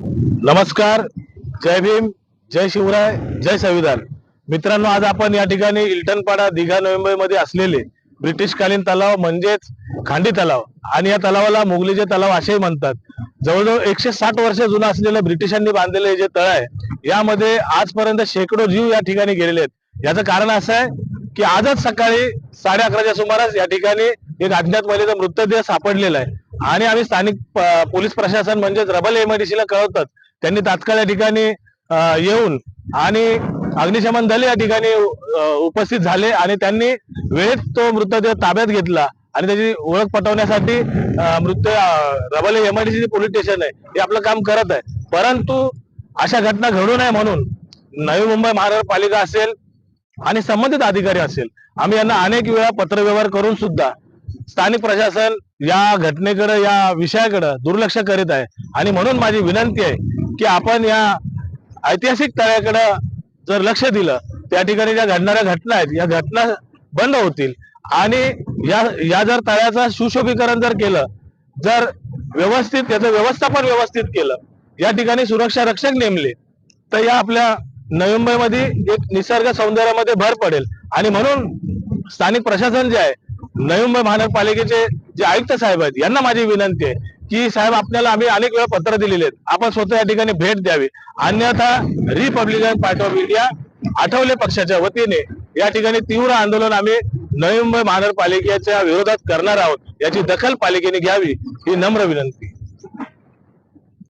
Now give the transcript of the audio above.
नमस्कार जय भीम जय शिवराय जय संविधान. मित्रांनो आज आपण या ठिकाणी इल्टनपाडा दिघा नोव्हेंबरमध्ये असलेले ब्रिटिशकालीन तलाव म्हणजेच खांडी तलाव आणि या तलावाला मोगलीचे तलाव असेही म्हणतात. जवळजवळ एकशे साठ वर्ष जुनं असलेलं ब्रिटिशांनी बांधलेले जे तळ आहे यामध्ये आजपर्यंत शेकडो जीव या ठिकाणी गेलेले आहेत. याचं कारण असं आहे की आजच सकाळी साडे अकराच्या सुमारास या ठिकाणी एक अज्ञात महिलेचा मृतदेह सापडलेला आहे. आणि आम्ही स्थानिक पोलीस प्रशासन म्हणजेच रबल एमआयडीसीला कळवतात. त्यांनी तात्काळ या ठिकाणी येऊन आणि अग्निशमन दल या ठिकाणी उपस्थित झाले आणि त्यांनी वेळेत तो मृतदेह ताब्यात घेतला आणि त्याची ओळख पटवण्यासाठी अं, मृत रबल एमआयडीसी पोलीस स्टेशन आहे. हे आपलं काम करत आहे. परंतु अशा घटना घडू नये म्हणून नवी मुंबई महानगरपालिका असेल आणि संबंधित अधिकारी असेल आम्ही यांना अनेक वेळा पत्रव्यवहार करून सुद्धा स्थानिक प्रशासन या घटनेकडे या विषयाकडे दुर्लक्ष करीत आहे. आणि म्हणून माझी विनंती आहे की आपण या ऐतिहासिक तळ्याकडे जर लक्ष दिलं त्या ठिकाणी ज्या घडणाऱ्या घटना आहेत या घटना बंद होतील. आणि या या जर तळ्याचं सुशोभीकरण जर केलं जर व्यवस्थित त्याचं व्यवस्थापन व्यवस्थित केलं या ठिकाणी सुरक्षा रक्षक नेमले तर या आपल्या नवी मुंबईमध्ये एक निसर्ग सौंदर्यामध्ये भर पडेल. आणि म्हणून स्थानिक प्रशासन जे आहे नवी मुंबई महानगरपालिकेचे जे आयुक्त साहेब आहेत यांना माझी विनंती आहे की साहेब आपल्याला आम्ही अनेक वेळा पत्र दिलेले आहेत. आपण स्वतः या ठिकाणी भेट द्यावी. अन्यथा Republican Party of India Athawale पक्षाच्या वतीने या ठिकाणी तीव्र आंदोलन आम्ही नवी मुंबई महानगरपालिकेच्या विरोधात करणार आहोत. याची दखल पालिकेने घ्यावी ही नम्र विनंती.